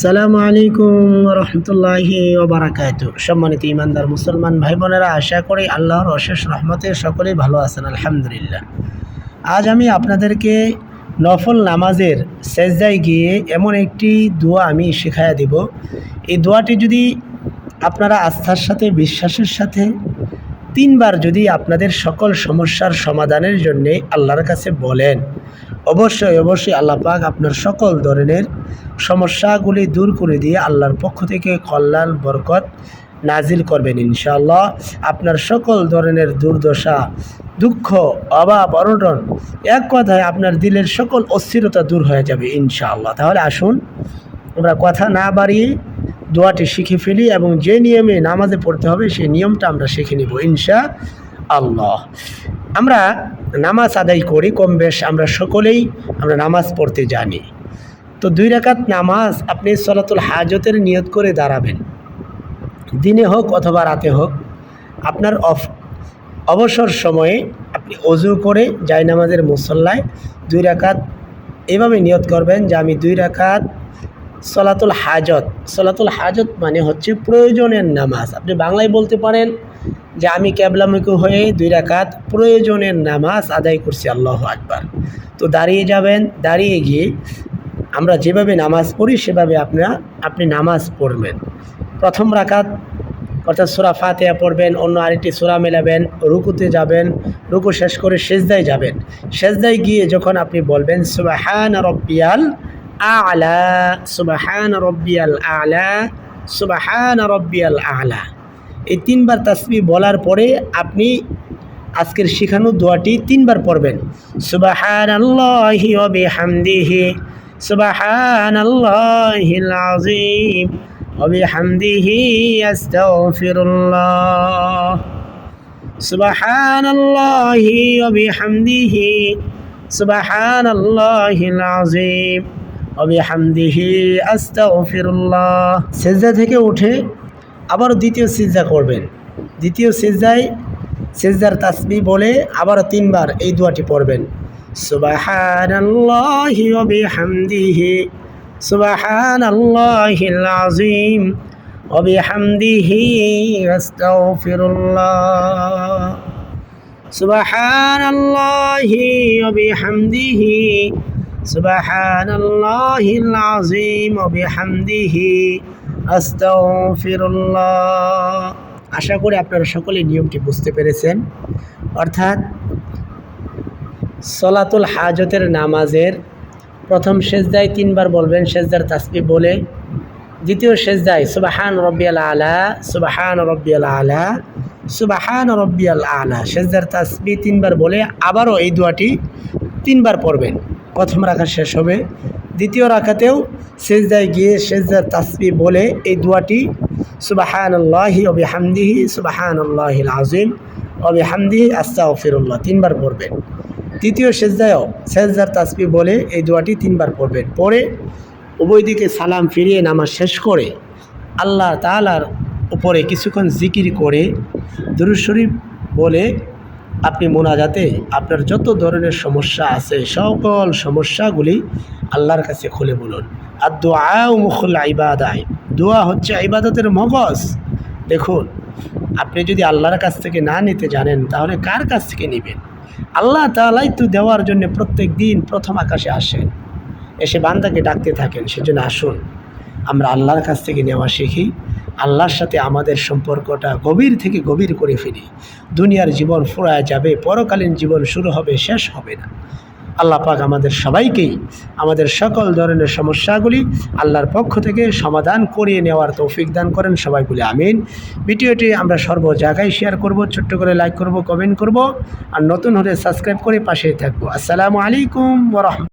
আসসালামু আলাইকুম রহমতুল্লাহি ওবরাকাত সম্মানিত ইমানদার মুসলমান ভাই বোনেরা, আশা করি আল্লাহর অশেষ রহমতে সকলেই ভালো আছেন, আলহামদুলিল্লাহ। আজ আমি আপনাদেরকে নফল নামাজের সেজদায় গিয়ে এমন একটি দোয়া আমি শেখায়া দিব। এই দোয়াটি যদি আপনারা আস্থার সাথে, বিশ্বাসের সাথে তিনবার যদি আপনাদের সকল সমস্যার সমাধানের জন্যে আল্লাহর কাছে বলেন, অবশ্যই অবশ্যই আল্লাহ পাক আপনার সকল ধরনের সমস্যাগুলি দূর করে দিয়ে আল্লাহর পক্ষ থেকে কল্যাণ, বরকত নাজিল করবেন ইনশাআল্লাহ। আপনার সকল ধরনের দুর্দশা, দুঃখ, অভাব, অনটন এক কথায় আপনার দিলের সকল অস্থিরতা দূর হয়ে যাবে ইনশাআল্লাহ। তাহলে আসুন, আমরা কথা না বাড়িয়ে দোয়াটি শিখে ফেলি এবং যে নিয়মে নামাজে পড়তে হবে সেই নিয়মটা আমরা শিখে নিব ইনশা আল্লাহ আমরা নামাজ আদায় করি, কম বেশ আমরা সকলেই আমরা নামাজ পড়তে জানি। তো দুই রাকাত নামাজ আপনি সলাতুল হাজতের নিয়ত করে দাঁড়াবেন। দিনে হোক অথবা রাতে হোক, আপনার অফ অবসর সময়ে আপনি অজু করে যাই নামাজের মুসল্লায় দুই রাকাত এভাবে নিয়ত করবেন যে আমি দুই রাকাত সলাতুল হাজত। সলাতুল হাজত মানে হচ্ছে প্রয়োজনের নামাজ। আপনি বাংলায় বলতে পারেন যে আমি ক্যাবলামুখী হয়ে দুই রাকাত প্রয়োজনের নামাজ আদায় করছি, আল্লাহ আকবার। তো দাঁড়িয়ে যাবেন, দাঁড়িয়ে গিয়ে আমরা যেভাবে নামাজ পড়ি সেভাবে আপনারা আপনি নামাজ পড়বেন। প্রথম রাকাত, অর্থাৎ সুরা ফাতেহা পড়বেন, অন্য আরেকটি সুরা মেলাবেন, রুকুতে যাবেন, রুকু শেষ করে সেজদায় যাবেন। সেজদায় গিয়ে যখন আপনি বলবেন, সুবাহান রব্বিয়াল আলা, সুবাহান রব্বিয়াল আলা, সুবাহান রব্বিয়াল আলা। এই তিনবার তাসবি বলার পরে আপনি আজকের শিখানো দোয়াটি তিনবার পড়বেন। সুবাহান আল্লাহি অবে হামদিহি সুবাহান সুবাহান সুবাহান অবিহামদিহি আস্তা ওফিরুল্লাহ সেজদা থেকে উঠে আবার দ্বিতীয় সিজদা করবেন। দ্বিতীয় সিজদায় সেজদার তাসবি বলে আবার তিনবার এই দোয়াটি পড়বেন। সুবাহানাল্লাহি অবিহামদিহি সুবাহানাল্লাহিল আজিম অবিহামদিহি আস্তাগফিরুল্লাহ। সুবাহানাল্লাহি অবিহামদিহি سبحان الله وبحمده سبحان الله العظيم وبحمده أستغفر الله আশা করি আপনারা সকলে নিয়মটি বুঝতে পেরেছেন অর্থাৎ সলাতুল হাজতের নামাজের প্রথম সেজদায় তিনবার বলবেন সেজদার তাসবি বলে দ্বিতীয় সেজদায় সুবাহান রব্বিয়াল আলা সুবাহান রব্বিয়াল আলা সুবাহান রব্বিয়াল আলা সেজদার তাসবি তিনবার বলে আবারও এই দোয়াটি তিনবার পড়বেন প্রথম রাখা শেষ হবে। দ্বিতীয় রাখাতেও সেজদায় গিয়ে সেজদার তাসবি বলে এই দোয়াটি সুবাহান আল্লাহি অবি হামদিহি সুবাহান আল্লাহিল আজিম অবি হামদিহি আস্তা ফিরুল্লাহ তিনবার পড়বেন। তৃতীয় সেজদায়ও সেজদার তাসবি বলে এই দোয়াটি তিনবার পড়বেন। পরে উভয় দিকে সালাম ফিরিয়ে নামাজ শেষ করে আল্লাহ তালার উপরে কিছুক্ষণ জিকির করে দুরুশরীফ বলে আপনি মোনাজাতে আপনার যত ধরনের সমস্যা আছে, সকল সমস্যাগুলি আল্লাহর কাছে খুলে বলুন। আর দোয়া মুখল ইবাদায়। দোয়া হচ্ছে ইবাদতের মগজ। দেখুন, আপনি যদি আল্লাহর কাছ থেকে না নিতে জানেন, তাহলে কার কাছ থেকে নেবেন? আল্লাহ তালাই তো দেওয়ার জন্য প্রত্যেক দিন প্রথম আকাশে আসেন। এসে বান্দাকে ডাকতে থাকেন। সেজন্য আসুন। আমরা আল্লাহর কাছ থেকে নেওয়া শিখি, আল্লাহর সাথে আমাদের সম্পর্কটা গভীর থেকে গভীর করে ফিরি দুনিয়ার জীবন ফুরায় যাবে, পরকালীন জীবন শুরু হবে, শেষ হবে না। আল্লাহ পাক আমাদের সবাইকেই, আমাদের সকল ধরনের সমস্যাগুলি আল্লাহর পক্ষ থেকে সমাধান করিয়ে নেওয়ার তৌফিক দান করেন সবাইগুলি আমিন। ভিডিওটি আমরা সর্ব জায়গায় শেয়ার করব, ছোট্ট করে লাইক করব কমেন্ট করব, আর নতুন হলে সাবস্ক্রাইব করে পাশেই থাকব। আসসালামু আলাইকুম ওরহম